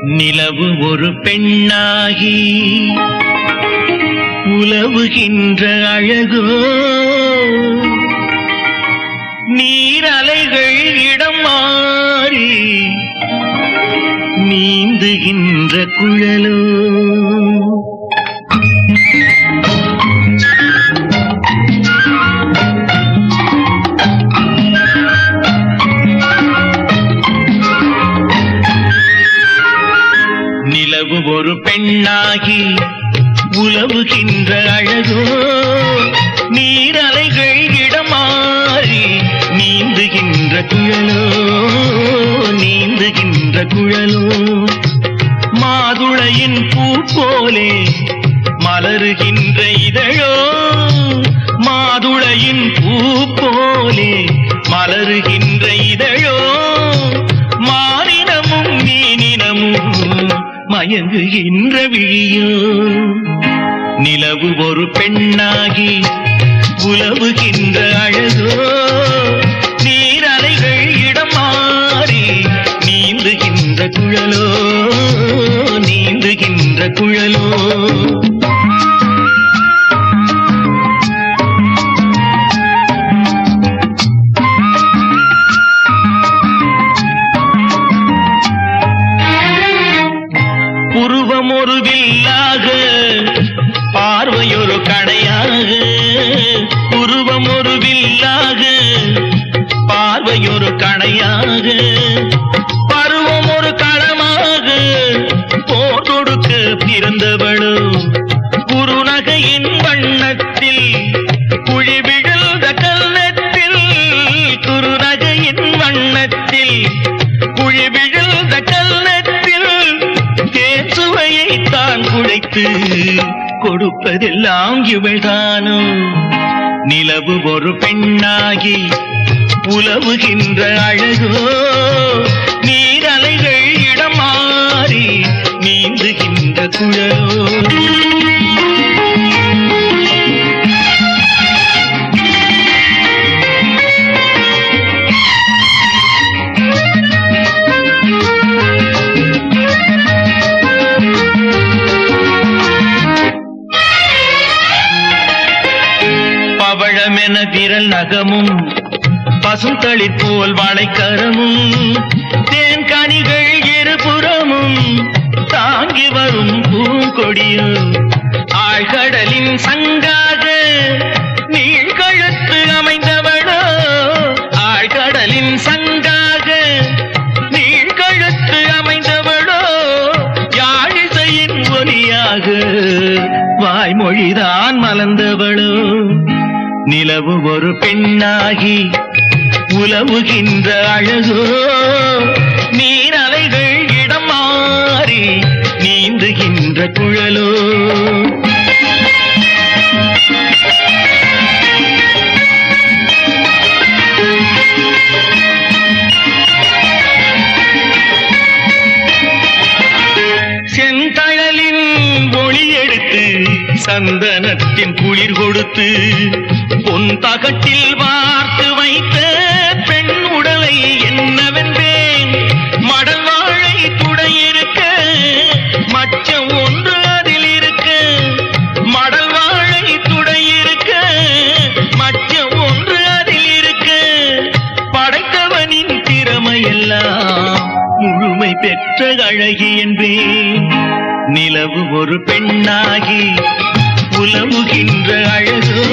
நிலவு ஒரு பெண்ணாகி உலவுகின்ற அழகோ. நீரலைகள் இடம் மாறி நீந்துகின்ற குழலோ. இரவு ஒரு பெண்ணாகி உலவுகின்ற அழகோ நீரலைகள் இடமாறி நீந்துகின்ற குழலோ நீந்துகின்ற குழலோ. மாதுளையின் பூ போலே மலருகின்ற இதழோ மாதுளையின் மயங்குகின்ற விழியோ நிலவு ஒரு பெண்ணாகி உலவுகின்ற அழகோ. நீரலைகள் இடம் மாறி நீந்துகின்ற குழலோ. நீந்துகின்ற குழலோ. பிறந்தவளோ குறுநகையின் வண்ணத்தில் குழி விழுந்த கல்லத்தில் குறுநகையின் வண்ணத்தில் குழி விழுந்த கல்லத்தில் தேன் சுவையை தான் குழைத்து கொடுப்பதெல்லாம் இவள்தானோ? நிலவு ஒரு பெண்ணாகி உலவுகின்ற அழகோ? நீரலைகள் இடமா நீந்துகின்ற குழலோ பவழமென விரல் நகமும் பசுந்தளிர் போல் வாழைக்கரமும் தேன் கனிகள் இருபுறமும் தாங்கி வரும் பூங்கொடியும் ஆழ்கடலின் சங்காக நீழ்கழுத்து அமைந்தவளோ ஆழ்கடலின் சங்காக நீழ்கழுத்து அமைந்தவளோ யாழிசையின் ஒலியாக வாய்மொழிதான் மலர்ந்தவளோ. நிலவு ஒரு பெண்ணாகி உலவுகின்ற அழகோ? நீரலைகள் இடம் மாறி நீந்துகின்ற குழலோ? செந்தழலின் ஒளி எடுத்து சந்தனத்தின் குளிர் கொடுத்து பொன் தகட்டில் வா அழகி என்றேன் நிலவு ஒரு பெண்ணாகி உலவுகின்ற அழகோ.